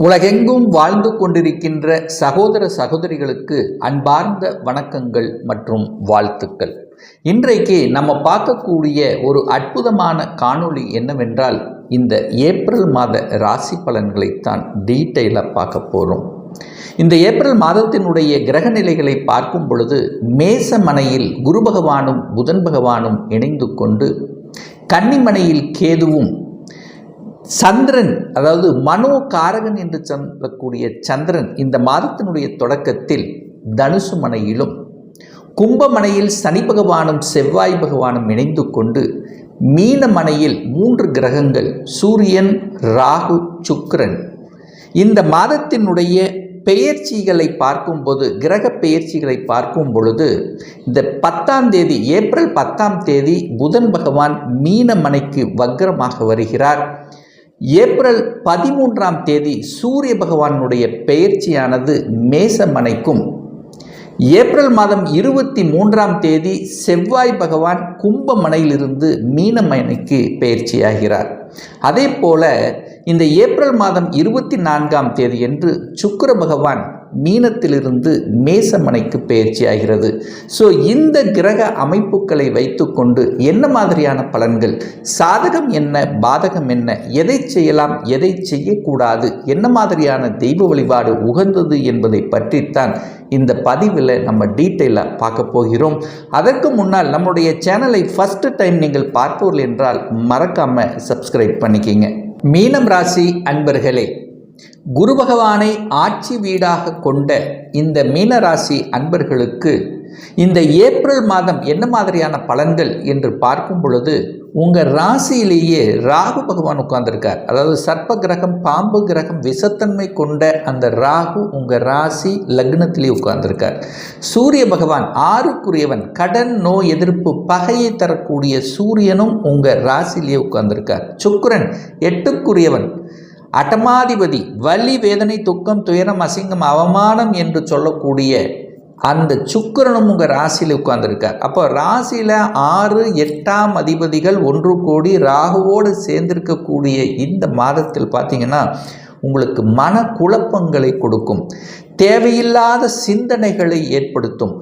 உலகெங்கும் வாழ்ந்து கொண்டிருக்கின்ற சகோதர சகோதரிகளுக்கு அன்பார்ந்த வணக்கங்கள் மற்றும் வாழ்த்துக்கள். இன்றைக்கு நம்ம பார்க்கக்கூடிய ஒரு அற்புதமான காணொளி என்னவென்றால் இந்த ஏப்ரல் மாத ராசி பலன்களைத்தான் டீட்டெயிலாக பார்க்க போகிறோம் இந்த ஏப்ரல் மாதத்தினுடைய கிரக நிலைகளை பார்க்கும் பொழுது மேசமனையில் குரு பகவானும் புதன் பகவானும் இணைந்து கொண்டு கன்னிமனையில் கேதுவும் சந்திரன் அதாவது மனோ காரகன் என்று சொல்லக்கூடிய சந்திரன் இந்த மாதத்தினுடைய தொடக்கத்தில் தனுசு மனையிலும் கும்பமனையில் சனி பகவானும் செவ்வாய் பகவானும் இணைந்து கொண்டு மீனமனையில் மூன்று கிரகங்கள் சூரியன் ராகு சுக்ரன் இந்த மாதத்தினுடைய பெயர்ச்சிகளை பார்க்கும்போது கிரக பெயர்ச்சிகளை பார்க்கும் பொழுது இந்த பத்தாம் தேதி ஏப்ரல் பத்தாம் தேதி புதன் பகவான் மீனமனைக்கு வக்ரமாக வருகிறார். ஏப்ரல் பதிமூன்றாம் தேதி சூரிய பகவானுடைய பெயர்ச்சியானது மேசமனைக்கும். ஏப்ரல் மாதம் இருபத்தி மூன்றாம் தேதி செவ்வாய் பகவான் கும்பமனையிலிருந்து மீனமனைக்கு பெயர்ச்சியாகிறார். அதே போல இந்த ஏப்ரல் மாதம் இருபத்தி நான்காம் தேதி என்று சுக்கர பகவான் மீனத்திலிருந்து மேசமனைக்கு பயிற்சி ஆகிறது ஸோ இந்த கிரக அமைப்புகளை வைத்துக்கொண்டு என்ன மாதிரியான பலன்கள்? சாதகம் என்ன? பாதகம் என்ன? எதை செய்யலாம்? எதை செய்யக்கூடாது? என்ன மாதிரியான தெய்வ வழிபாடு உகந்தது என்பதை பற்றித்தான் இந்த பதிவில் நம்ம டீட்டெயிலாக பார்க்க போகிறோம். அதற்கு முன்னால் நம்முடைய சேனலை ஃபஸ்ட்டு டைம் நீங்கள் பார்ப்பவர்கள் என்றால் மறக்காமல் சப்ஸ்கிரைப் பண்ணிக்கிங்க. மீனம் ராசி அன்பர்களே குரு பகவானை ஆட்சி வீடாக கொண்ட இந்த மீனராசி அன்பர்களுக்கு இந்த ஏப்ரல் மாதம் என்ன மாதிரியான பலன்கள் என்று பார்க்கும் பொழுது உங்கள் ராசியிலேயே ராகு பகவான் உட்கார்ந்துருக்கார். அதாவது சர்ப்ப கிரகம் பாம்பு கிரகம் விஷத்தன்மை கொண்ட அந்த ராகு உங்கள் ராசி லக்னத்திலே உட்கார்ந்துருக்கார். சூரிய பகவான் ஆறுக்குரியவன் கடன் நோய் எதிர்ப்பு பகையை தரக்கூடிய சூரியனும் உங்கள் ராசியிலேயே உட்கார்ந்துருக்கார். சுக்கரன் எட்டுக்குரியவன் அட்டமாதிபதி வலி வேதனை துக்கம் துயரம் அசிங்கம் அவமானம் என்று சொல்லக்கூடிய அந்த சுக்கிரனும் உங்கள் ராசியில் உட்கார்ந்துருக்கார். அப்போ ராசியில் ஆறு எட்டாம் அதிபதிகள் ஒன்று கோடி ராகுவோடு சேர்ந்திருக்கக்கூடிய இந்த மாதத்தில் பார்த்தீங்கன்னா உங்களுக்கு மன குழப்பங்களை கொடுக்கும். தேவையில்லாத சிந்தனைகளை ஏற்படுத்தும்.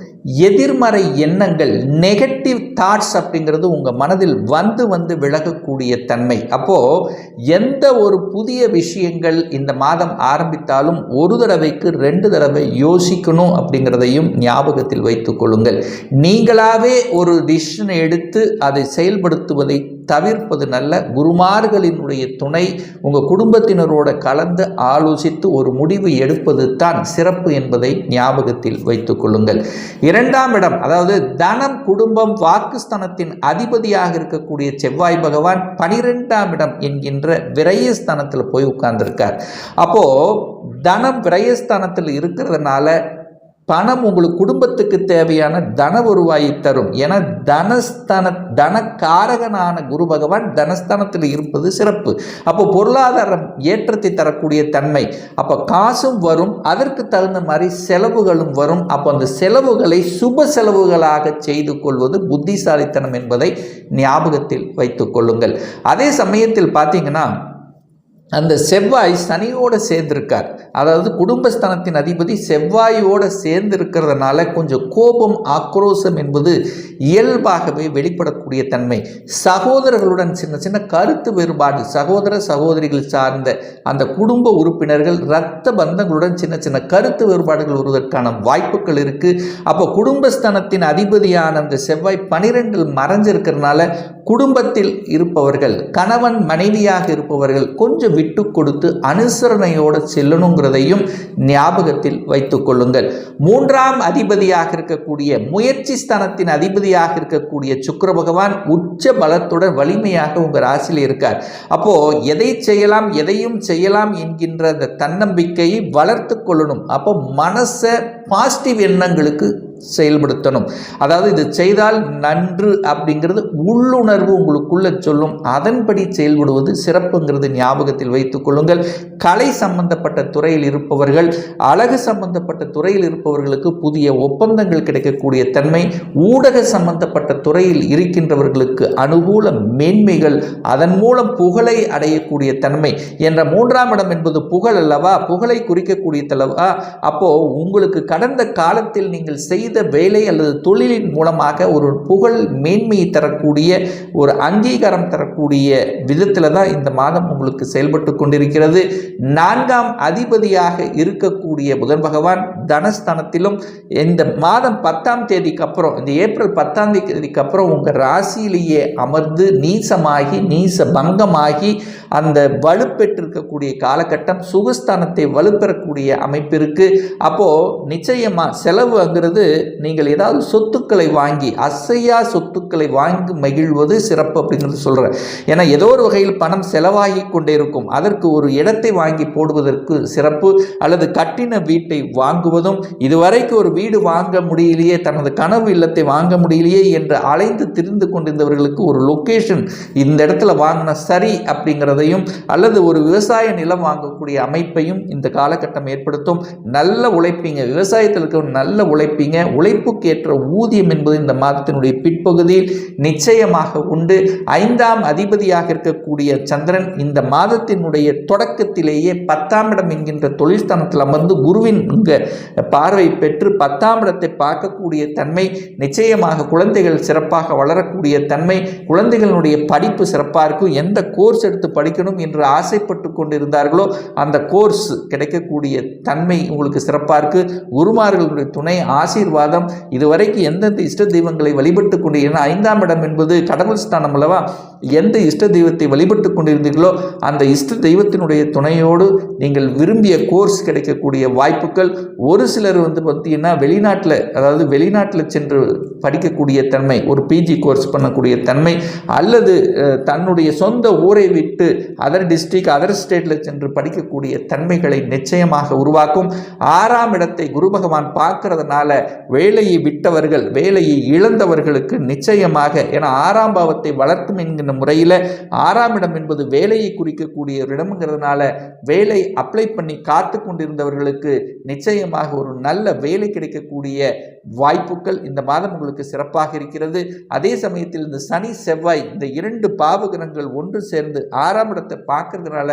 எதிர்மறை எண்ணங்கள் நெகட்டிவ் தாட்ஸ் அப்படிங்கிறது உங்கள் மனதில் வந்து வந்து விலகக்கூடிய தன்மை. அப்போது எந்த ஒரு புதிய விஷயங்கள் இந்த மாதம் ஆரம்பித்தாலும் ஒரு தடவைக்கு ரெண்டு தடவை யோசிக்கணும் அப்படிங்கிறதையும் ஞாபகத்தில் வைத்துக் கொள்ளுங்கள். நீங்களாகவே ஒரு டிசிஷன் எடுத்து அதை செயல்படுத்துவதை தவிர்ப்பது நல்ல குருமார்களினுடைய துணை. உங்கள் குடும்பத்தினரோட கலந்து ஆலோசித்து ஒரு முடிவு எடுப்பது தான் சிறப்பு. என்பதை ஞாபகத்தில் வைத்துக் கொள்ளுங்கள். இரண்டாம் இடம் அதாவது தனம் குடும்பம் வாக்குஸ்தனத்தின் அதிபதியாக இருக்கக்கூடிய செவ்வாய் பகவான் பனிரெண்டாம் இடம் என்கின்ற விரயஸ்தானத்தில் போய் உட்கார்ந்துருக்கார். அப்போது தனம் விரயஸ்தானத்தில் இருக்கிறதுனால பணம் உங்களுக்கு குடும்பத்துக்கு தேவையான தன வருவாயை தரும். என தனஸ்தன தனக்காரகனான குரு பகவான் தனஸ்தானத்தில் இருப்பது சிறப்பு. அப்போ பொருளாதாரம் ஏற்றத்தை தரக்கூடிய தன்மை. அப்போ காசும் வரும் அதற்கு தகுந்த மாதிரி செலவுகளும் வரும். அப்போ அந்த செலவுகளை சுப செலவுகளாக செய்து கொள்வது புத்திசாலித்தனம் என்பதை ஞாபகத்தில் வைத்துக் கொள்ளுங்கள். அதே சமயத்தில் பார்த்தீங்கன்னா அந்த செவ்வாய் சனியோடு சேர்ந்திருக்கார். அதாவது குடும்பஸ்தானத்தின் அதிபதி செவ்வாயோடு சேர்ந்து இருக்கிறதுனால கொஞ்சம் கோபம் ஆக்ரோசம் என்பது இயல்பாகவே வெளிப்படக்கூடிய தன்மை. சகோதரர்களுடன் சின்ன சின்ன கருத்து வேறுபாடு சகோதர சகோதரிகள் சார்ந்த அந்த குடும்ப உறுப்பினர்கள் இரத்த பந்தங்களுடன் சின்ன சின்ன கருத்து வேறுபாடுகள் வருவதற்கான வாய்ப்புகள் இருக்குது அப்போ குடும்பஸ்தானத்தின் அதிபதியான அந்த செவ்வாய் பனிரெண்டில் மறைஞ்சிருக்கிறதுனால குடும்பத்தில் இருப்பவர்கள் கணவன் மனைவியாக இருப்பவர்கள் கொஞ்சம் விட்டு கொடுத்து அனுசரணையோடு செல்லணுங்கிறதையும் ஞாபகத்தில் வைத்து கொள்ளுங்கள். மூன்றாம் அதிபதியாக இருக்கக்கூடிய முயற்சி ஸ்தானத்தின் அதிபதியாக இருக்கக்கூடிய சுக்கர பகவான் உச்ச பலத்துடன் வலிமையாக உங்கள் ராசியில் இருக்கார். அப்போ எதை செய்யலாம் எதையும் செய்யலாம் என்கின்ற அந்த தன்னம்பிக்கையை வளர்த்து கொள்ளணும். அப்போ மனசை பாசிட்டிவ் எண்ணங்களுக்கு செயல்படுத்தணும். அதாவது இது செய்தால் நன்று அப்படிங்கிறது உள்ளுணர்வு உங்களுக்குள்ள சொல்லும். அதன்படி செயல்படுவது சிறப்புங்கிறது ஞாபகத்தில் வைத்துக் கொள்ளுங்கள். கலை சம்பந்தப்பட்ட துறையில் இருப்பவர்கள் அழகு சம்பந்தப்பட்ட துறையில் இருப்பவர்களுக்கு புதிய ஒப்பந்தங்கள் கிடைக்கக்கூடிய தன்மை ஊடக சம்பந்தப்பட்ட துறையில் இருக்கின்றவர்களுக்கு அனுகூல மேன்மைகள் அதன் மூலம் புகழை அடையக்கூடிய தன்மை என்ற மூன்றாம் இடம் என்பது புகழ் அல்லவா? புகழை குறிக்கக்கூடிய தலவா அப்போ உங்களுக்கு கடந்த காலத்தில் நீங்கள் செய்த வேலை அல்லது தொழிலின் மூலமாக ஒரு புகழ் மேன்மையை தரக்கூடிய ஒரு அங்கீகாரம் தரக்கூடிய விதத்தில் தான் இந்த மாதம் உங்களுக்கு செயல்பட்டு கொண்டிருக்கிறது. நான்காம் அதிபதியாக இருக்கக்கூடிய புதன் பகவான் தனஸ்தானத்திலும் இந்த மாதம் பத்தாம் தேதிக்கு அப்புறம் இந்த ஏப்ரல் பத்தாம் தேதிக்கு அப்புறம் உங்கள் ராசியிலேயே அமர்ந்து நீசமாகி நீச பங்கமாகி அந்த வலுப்பெற்றிருக்கக்கூடிய காலகட்டம் சுகஸ்தானத்தை வலுப்பெறக்கூடிய அமைப்பிற்கு அப்போது நிச்சயமாக செலவுங்கிறது நீங்கள் ஏதாவது சொத்துக்களை வாங்கி அசையா சொத்துக்களை வாங்கி மகிழ்வது சிறப்பு அப்படிங்கிறது சொல்கிறேன் ஏன்னா ஏதோ ஒரு வகையில் பணம் செலவாகி கொண்டே இருக்கும் அதற்கு ஒரு இடத்தை வாங்கி போடுவதற்கு சிறப்பு. அல்லது கட்டின வீட்டை வாங்குவதும் இதுவரைக்கும் ஒரு வீடு வாங்க முடியலையே தனது கனவு இல்லத்தை வாங்க முடியலையே என்று அலைந்து திரிந்து கொண்டிருந்தவர்களுக்கு ஒரு லொக்கேஷன் இந்த இடத்துல வாங்கின சரி அப்படிங்கிறதையும் அல்லது ஒரு விவசாய நிலம் வாங்கக்கூடிய அமைப்பையும் இந்த காலகட்டம் ஏற்படுத்தும். நல்ல உழைப்பீங்க. விவசாயத்தில் இருக்கிற நல்ல உழைப்பீங்க. உழைப்புக்கேற்ற ஊதியம் என்பது இந்த மாதத்தினுடைய பிற்பகுதியில் நிச்சயமாக உண்டு. ஐந்தாம் அதிபதியாக இருக்கக்கூடிய சந்திரன் இந்த மாதத்தினுடைய தொடக்கத்திலேயே பத்தாம் இடம் என்கின்ற தொழில்ஸ்தானத்தில் அமர்ந்து குருவின் இங்க பார்வை பெற்று பத்தாம் இடத்தை பார்க்கக்கூடிய தன்மை நிச்சயமாக குழந்தைகள் சிறப்பாக வளரக்கூடிய தன்மை குழந்தைகளுடைய படிப்பு சிறப்பாக இருக்கும். எந்த கோர்ஸ் எடுத்து படிக்கணும் என்று ஆசைப்பட்டு கொண்டிருந்தார்களோ அந்த கோர்ஸ் கிடைக்கக்கூடிய தன்மை உங்களுக்கு சிறப்பாக இருக்கு. குருமார்களுடைய துணை ஆசீர்வாதம் இதுவரைக்கும் எந்தெந்த இஷ்ட தெய்வங்களை வழிபட்டு கொண்டு ஐந்தாம் இடம் என்பது கடவுள் ஸ்தானம் அல்லவா? எந்த இஷ்ட தெய்வத்தை வழிபட்டு கொண்டிருந்தீர்களோ அந்த இஷ்ட தெய்வத்தினுடைய துணையோடு நீங்கள் விரும்பிய கோர்ஸ் கிடைக்கக்கூடிய வாய்ப்புகள். ஒரு சிலர் வந்து பார்த்தீங்கன்னா வெளிநாட்டில் அதாவது வெளிநாட்டில் சென்று படிக்கக்கூடிய தன்மை ஒரு பிஜி கோர்ஸ் பண்ணக்கூடிய தன்மை அல்லது தன்னுடைய சொந்த ஊரை விட்டு அதர் டிஸ்ட்ரிக்ட் அதர் ஸ்டேட்டில் சென்று படிக்கக்கூடிய தன்மைகளை நிச்சயமாக உருவாக்கும். ஆறாம் இடத்தை குரு பகவான் பார்க்கறதுனால வேலையை விட்டவர்கள் வேலையை இழந்தவர்களுக்கு நிச்சயமாக ஏன்னா ஆறாம் பாவத்தை வளர்க்கும் என்கின்ற முறையில் ஆறாம் இடம் என்பது வேலையை குறிக்கக்கூடிய ஒரு இடம்ங்கிறதுனால வேலை அப்ளை பண்ணி காத்து கொண்டிருந்தவர்களுக்கு நிச்சயமாக ஒரு நல்ல வேலை கிடைக்கக்கூடிய வாய்ப்புகள் இந்த மாதம் உங்களுக்கு சிறப்பாக இருக்கிறது. அதே சமயத்தில் இந்த சனி செவ்வாய் இந்த இரண்டு பாவகிரகங்கள் ஒன்று சேர்ந்து ஆறாம் இடத்தை பார்க்கறதுனால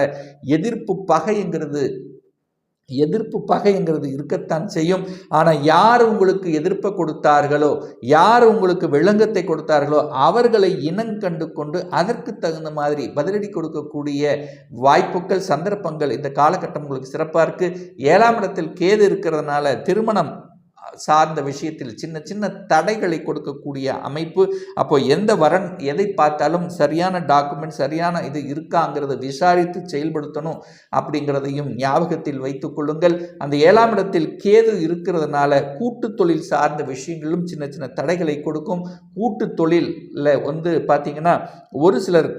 எதிர்ப்பு பகைங்கிறது எதிர்ப்பு பகைங்கிறது இருக்கத்தான் செய்யும். ஆனால் யார் உங்களுக்கு எதிர்ப்பை கொடுத்தார்களோ யார் உங்களுக்கு விளங்கத்தை கொடுத்தார்களோ அவர்களை இனங்கண்டு கொண்டு அதற்கு தகுந்த மாதிரி பதிலடி கொடுக்கக்கூடிய வாய்ப்புகள் சந்தர்ப்பங்கள் இந்த காலகட்டம் உங்களுக்கு சிறப்பாக இருக்குது ஏழாம் இடத்தில் கேது இருக்கிறதுனால திருமணம் சார்ந்த விஷயத்தில் சின்ன சின்ன தடைகளை கொடுக்கக்கூடிய அமைப்பு. அப்போ எந்த வரன் எதை பார்த்தாலும் சரியான டாக்குமெண்ட் சரியான இது இருக்காங்கிறத விசாரித்து செயல்படுத்தணும் அப்படிங்கிறதையும் ஞாபகத்தில் வைத்துக் கொள்ளுங்கள். அந்த ஏழாம் இடத்தில் கேது இருக்கிறதுனால கூட்டு தொழில் சார்ந்த விஷயங்களும் சின்ன சின்ன தடைகளை கொடுக்கும். கூட்டு தொழிலில் வந்து பார்த்தீங்கன்னா ஒரு சிலர்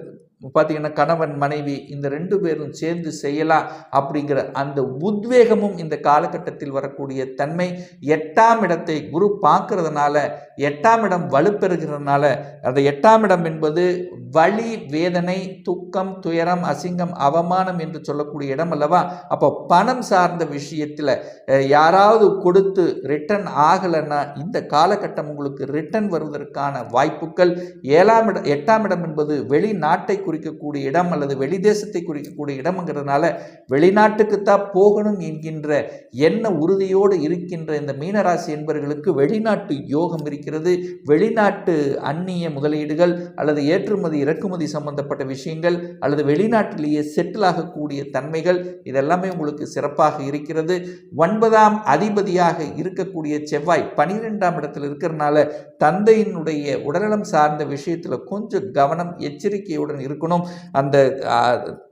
பார்த்தீங்கன்னா கணவன் மனைவி இந்த ரெண்டு பேரும் சேர்ந்து செய்யலாம் அப்படிங்கிற அந்த உத்வேகமும் இந்த காலகட்டத்தில் வரக்கூடிய தன்மை எட்டாம் இடத்தை குரு பார்க்கறதுனால எட்டாம் இடம் வலுப்பெறுகிறதுனால அந்த எட்டாம் இடம் என்பது வலி வேதனை துக்கம் துயரம் அசிங்கம் அவமானம் என்று சொல்லக்கூடிய இடம் அல்லவா? அப்போ பணம் சார்ந்த விஷயத்தில் யாராவது கொடுத்து ரிட்டர்ன் ஆகலைன்னா இந்த காலகட்டம் உங்களுக்கு ரிட்டர்ன் வருவதற்கான வாய்ப்புகள் ஏழாம் இடம் எட்டாம் இடம் என்பது வெளிநாட்டை குறிக்கக்கூடிய இடம் அல்லது வெளிதேசத்தை குறிக்கக்கூடிய இடம்ங்கிறதுனால வெளிநாட்டுக்குத்தான் போகணும் என்கின்ற என்ன உறுதியோடு இருக்கின்ற இந்த மீனராசி என்பவர்களுக்கு வெளிநாட்டு யோகம் இருக்கிறது வெளிநாட்டு அந்நிய முதலீடுகள் அல்லது ஏற்றுமதி இறக்குமதி சம்பந்தப்பட்ட விஷயங்கள் அல்லது வெளிநாட்டிலேயே செட்டில் ஆகக்கூடிய தன்மைகள் இதெல்லாமே உங்களுக்கு சிறப்பாக இருக்கிறது. ஒன்பதாம் அதிபதியாக இருக்கக்கூடிய செவ்வாய் பனிரெண்டாம் இடத்தில் இருக்கிறனால தந்தையினுடைய உடல்நலம் சார்ந்த விஷயத்தில் கொஞ்சம் கவனம் எச்சரிக்கையுடன் இருக்கணும். அந்த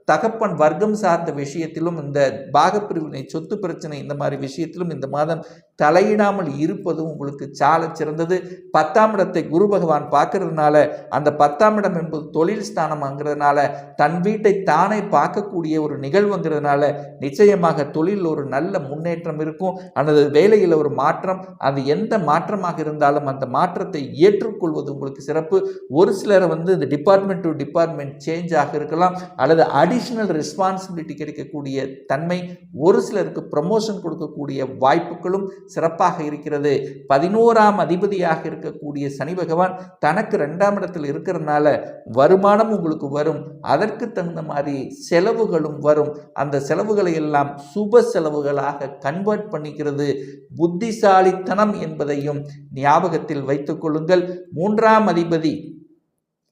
தகப்பன் வர்க்கம் சார்ந்த விஷயத்திலும் இந்த பாகப்பிரிவினை சொத்து பிரச்சனை இந்த மாதிரி விஷயத்திலும் இந்த மாதம் தலையிடாமல் இருப்பதும் உங்களுக்கு சால சிறந்தது. பத்தாம் இடத்தை குரு பகவான் பார்க்கறதுனால அந்த பத்தாம் இடம் என்பது தொழில் ஸ்தானம்ங்கிறதுனால தன் வீட்டை தானே பார்க்கக்கூடிய ஒரு நிகழ்வுங்கிறதுனால நிச்சயமாக தொழில் ஒரு நல்ல முன்னேற்றம் இருக்கும். அல்லது வேலையில் ஒரு மாற்றம் அது எந்த மாற்றமாக இருந்தாலும் அந்த மாற்றத்தை ஏற்றுக்கொள்வது உங்களுக்கு சிறப்பு. ஒரு சிலரை வந்து இந்த டிபார்ட்மெண்ட் டு டிபார்ட்மெண்ட் சேஞ்ச் ஆக இருக்கலாம். அல்லது அடி அடிஷ்னல் ரெஸ்பான்சிபிலிட்டி கிடைக்கக்கூடிய தன்மை ஒரு சிலருக்கு ப்ரமோஷன் கொடுக்கக்கூடிய வாய்ப்புகளும் சிறப்பாக இருக்கிறது. பதினோராம் அதிபதியாக இருக்கக்கூடிய சனி பகவான் தனக்கு ரெண்டாம் இடத்தில் இருக்கிறதுனால வருமானம் உங்களுக்கு வரும். அதற்கு தகுந்த மாதிரி செலவுகளும் வரும். அந்த செலவுகளை எல்லாம் சுப செலவுகளாக கன்வெர்ட் பண்ணிக்கிறது. புத்திசாலித்தனம் என்பதையும் ஞாபகத்தில் வைத்துக் கொள்ளுங்கள். மூன்றாம் அதிபதி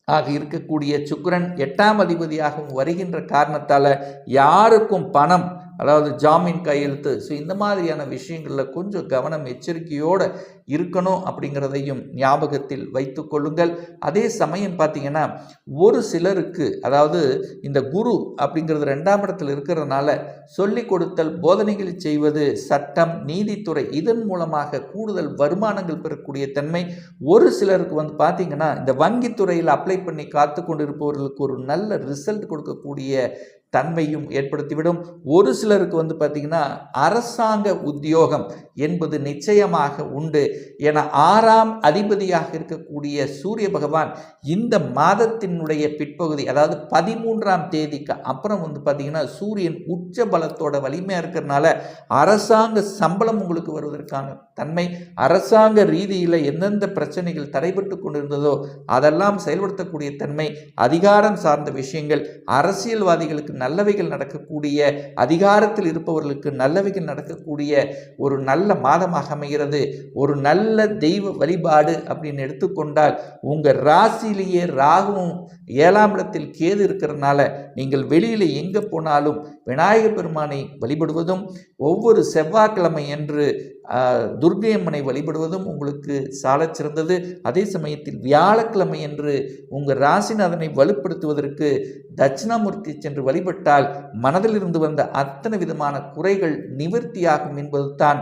ஆக இருக்கக்கூடிய சுக்கரன் எட்டாம் அதிபதியாகவும் வருகின்ற காரணத்தால் யாருக்கும் பணம் அதாவது ஜாமீன் கையெழுத்து. ஸோ இந்த மாதிரியான விஷயங்களில் கொஞ்சம் கவனம் எச்சரிக்கையோடு இருக்கணும் அப்படிங்கிறதையும் ஞாபகத்தில் வைத்து கொள்ளுங்கள். அதே சமயம் பார்த்தீங்கன்னா ஒரு சிலருக்கு அதாவது இந்த குரு அப்படிங்கிறது ரெண்டாம் இடத்தில் இருக்கிறதுனால சொல்லிக் கொடுத்தல் போதனைகளை செய்வது சட்டம் நீதித்துறை இதன் மூலமாக கூடுதல் வருமானங்கள் பெறக்கூடிய தன்மை. ஒரு சிலருக்கு வந்து பார்த்தீங்கன்னா இந்த வங்கித்துறையில் அப்ளை பண்ணி காத்து கொண்டிருப்பவர்களுக்கு ஒரு நல்ல ரிசல்ட் கொடுக்கக்கூடிய தன்மையும் ஏற்படுத்திவிடும். ஒரு சிலருக்கு வந்து பார்த்திங்கன்னா அரசாங்க உத்தியோகம் என்பது நிச்சயமாக உண்டு. என ஆறாம் அதிபதியாக இருக்கக்கூடிய சூரிய பகவான் இந்த மாதத்தினுடைய பிற்பகுதி அதாவது பதிமூன்றாம் தேதிக்கு அப்புறம் வந்து பார்த்திங்கன்னா சூரியன் உச்ச பலத்தோட வலிமையாக இருக்கிறதுனால அரசாங்க சம்பளம் உங்களுக்கு வருவதற்கான தன்மை அரசாங்க ரீதியில் எந்தெந்த பிரச்சனைகள் தடைபட்டு கொண்டிருந்ததோ அதெல்லாம் செயல்படுத்தக்கூடிய தன்மை அதிகாரம் சார்ந்த விஷயங்கள் அரசியல்வாதிகளுக்கு நல்லவைகள் நடக்கக்கூடிய அதிகாரத்தில் இருப்பவர்களுக்கு நல்லவைகள் நடக்கக்கூடிய ஒரு நல்ல மாதமாக அமைகிறது. ஒரு நல்ல தெய்வ வழிபாடு அப்படின்னு எடுத்துக்கொண்டால் உங்கள் ராசியிலேயே ராகுவும் ஏழாம் இடத்தில் கேது இருக்கிறதுனால நீங்கள் வெளியில் எங்கே போனாலும் விநாயகர் பெருமானை வழிபடுவதும் ஒவ்வொரு செவ்வாய்க்கிழமை என்று துர்கையம்மனை வழிபடுவதும் உங்களுக்கு சாலச் சிறந்தது. அதே சமயத்தில் வியாழக்கிழமை என்று உங்கள் ராசிநாதனை வலுப்படுத்துவதற்கு தட்சிணாமூர்த்தி சென்று வழிபட்டால் மனதில் இருந்து வந்த அத்தனை விதமான குறைகள் நிவர்த்தியாகும் என்பது தான்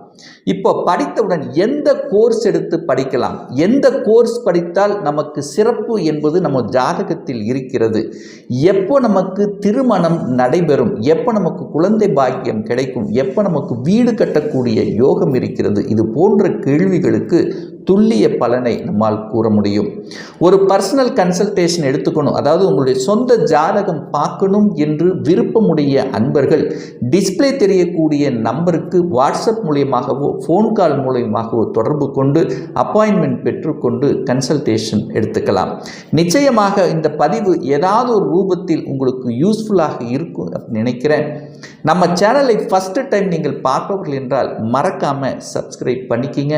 இப்போ படித்தவுடன் எந்த கோர்ஸ் எடுத்து படிக்கலாம்? எந்த கோர்ஸ் படித்தால் நமக்கு சிறப்பு என்பது நம்ம ஜாதகத்தில் இருக்கிறது. எப்போ நமக்கு திருமணம் நடைபெறும்? எப்போ நமக்கு குழந்தை பாக்கியம் கிடைக்கும்? எப்போ நமக்கு வீடு கட்டக்கூடிய யோகம் இருக்கிறது? இது போன்ற கேள்விகளுக்கு துல்லிய பலனை நம்மால் கூற முடியும். ஒரு பர்சனல் கன்சல்டேஷன் எடுத்துக்கணும். அதாவது உங்களுடைய சொந்த ஜாதகம் பார்க்கணும் என்று விருப்பமுடைய அன்பர்கள் டிஸ்பிளே தெரியக்கூடிய நம்பருக்கு வாட்ஸ்அப் மூலியமாகவோ ஃபோன் கால் மூலியமாகவோ தொடர்பு கொண்டு அப்பாயின்மெண்ட் பெற்றுக்கொண்டு கன்சல்டேஷன் எடுத்துக்கலாம். நிச்சயமாக இந்த பதிவு ஏதாவது ஒரு ரூபத்தில் உங்களுக்கு யூஸ்ஃபுல்லாக இருக்கும் நினைக்கிறேன். நம்ம சேனலை ஃபஸ்ட்டு டைம் நீங்கள் பார்ப்பவர்கள் என்றால் மறக்காமல் சப்ஸ்கிரைப் பண்ணிக்கிங்க.